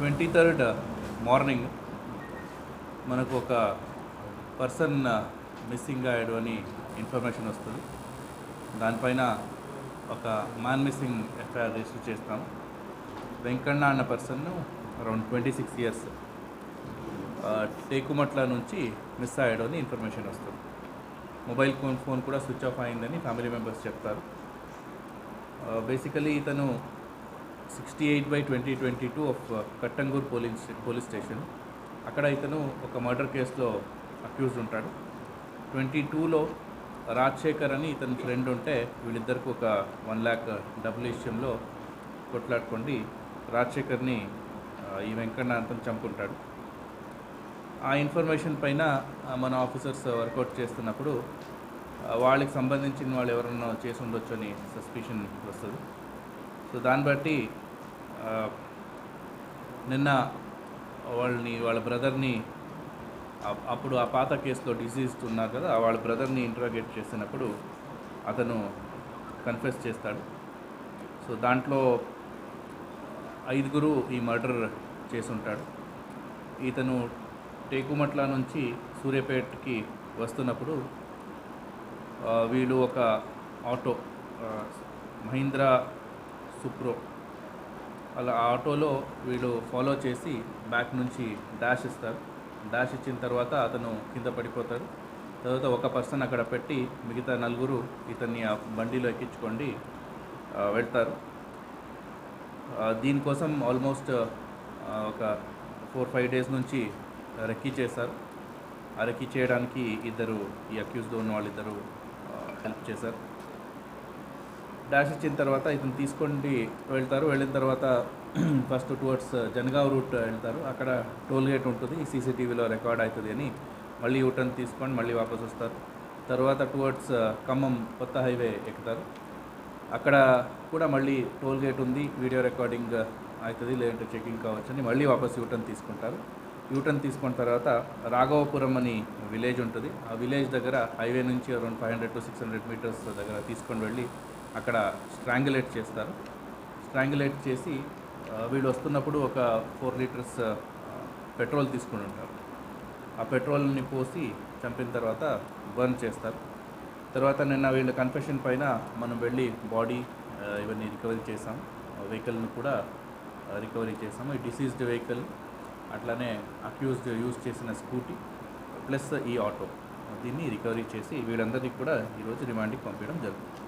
Twenty third morning మనకు ఒక person missing అయ్యాడు అని ఇన్ఫర్మేషన్ వస్తుంది. దానిపైన ఒక మ్యాన్ మిస్సింగ్ ఎఫ్ఐఆర్ రిజిస్టర్ చేస్తాం. వెంకన్న అన్న person around twenty six years Tekumatla నుంచి మిస్ అయ్యాడు అని ఇన్ఫర్మేషన్ వస్తుంది. మొబైల్ ఫోన్ ఫోన్ కూడా స్విచ్ ఆఫ్ అయిందని ఫ్యామిలీ మెంబర్స్ చెప్తారు. బేసికలీ ఇతను sixty eight by twenty twenty two of Kattangur police police station అక్కడ ఇతను ఒక మర్డర్ కేసులో అక్యూజ్డ్ ఉంటాడు. ట్వంటీ టూలో రాజశేఖర్ అని ఇతని ఫ్రెండ్ ఉంటే వీళ్ళిద్దరికి ఒక వన్ ల్యాక్ డబ్బుల విషయంలో కొట్లాడుకోండి. రాజశేఖర్ని ఈ వెంకన్న అతను చంపుకుంటాడు ఆ ఇన్ఫర్మేషన్ పైన మన ఆఫీసర్స్ వర్కౌట్ చేస్తున్నప్పుడు వాళ్ళకి సంబంధించిన వాళ్ళు ఎవరన్నా చేసి ఉండొచ్చు అని సస్పిషన్ వస్తుంది. సో దాన్ని బట్టి నిన్న వాళ్ళని వాళ్ళ బ్రదర్ని అప్పుడు ఆ పాత కేసులో డిసీజ్ ఉన్నారు కదా వాళ్ళ బ్రదర్ని ఇంటరాగేట్ చేసినప్పుడు అతను కన్ఫెస్ చేస్తాడు. సో దాంట్లో ఐదుగురు ఈ మర్డర్ చేసి ఉంటాడు ఇతను టేకుమట్ల నుంచి సూర్యాపేటకి వస్తున్నప్పుడు వీళ్ళు ఒక ఆటో మహీంద్రా సుప్రో. అలా ఆ ఆటోలో వీళ్ళు ఫాలో చేసి బ్యాక్ నుంచి డాష్ ఇస్తారు. డాష్ ఇచ్చిన తర్వాత అతను కింద పడిపోతాడు. తర్వాత ఒక పర్సన్ అక్కడ పెట్టి మిగతా నలుగురు ఇతన్ని ఆ బండిలో ఎక్కించుకోండి వెళ్తారు. దీనికోసం ఆల్మోస్ట్ ఒక ఫోర్ ఫైవ్ డేస్ నుంచి రెక్కీ చేశారు. ఆ రెక్కీ చేయడానికి ఇద్దరు ఈ అక్యూజ్డ్ ఉన్న వాళ్ళిద్దరు హెల్ప్ చేశారు. డాష్ ఇచ్చిన తర్వాత ఇతను తీసుకొని వెళ్తారు. వెళ్ళిన తర్వాత ఫస్ట్ టువర్డ్స్ జనగావ్ రూట్ వెళ్తారు. అక్కడ టోల్ గేట్ ఉంటుంది. ఈ సీసీటీవీలో రికార్డ్ అవుతుంది అని మళ్ళీ యూటర్న్ తీసుకొని మళ్ళీ వాపస్ వస్తారు. తర్వాత టువర్డ్స్ uh, ఖమ్మం కొత్త హైవే ఎక్కుతారు. అక్కడ కూడా మళ్ళీ టోల్ గేట్ ఉంది. వీడియో రికార్డింగ్ అవుతుంది. లేదంటే చెకింగ్ కావచ్చు అని మళ్ళీ వాపస్ యూటర్న్ తీసుకుంటారు. యూటర్న్ తీసుకున్న తర్వాత రాఘవపురం అని విలేజ్ ఉంటుంది. ఆ విలేజ్ దగ్గర హైవే నుంచి around five hundred to six hundred metres దగ్గర తీసుకొని వెళ్ళి అక్కడ స్ట్రాంగులేట్ చేస్తారు. స్ట్రాంగులేట్ చేసి వీడు వీళ్ళు వస్తున్నప్పుడు ఒక ఫోర్ లీటర్స్ పెట్రోల్ తీసుకుని ఉంటారు. ఆ పెట్రోల్ని పోసి చంపిన తర్వాత బర్న్ చేస్తారు. తర్వాత నిన్న వీళ్ళ కన్ఫెషన్ పైన మనం వెళ్ళి బాడీ ఇవన్నీ రికవరీ చేసాం. వెహికల్ని కూడా రికవరీ చేసాము. ఈ డిసీజ్డ్ వెహికల్ అట్లానే అక్యూజ్డ్ యూజ్ చేసిన స్కూటీ ప్లస్ ఈ ఆటో. దీన్ని రికవరీ చేసి వీళ్ళందరినీ కూడా ఈరోజు రిమాండ్కి పంపించడం జరుగుతుంది.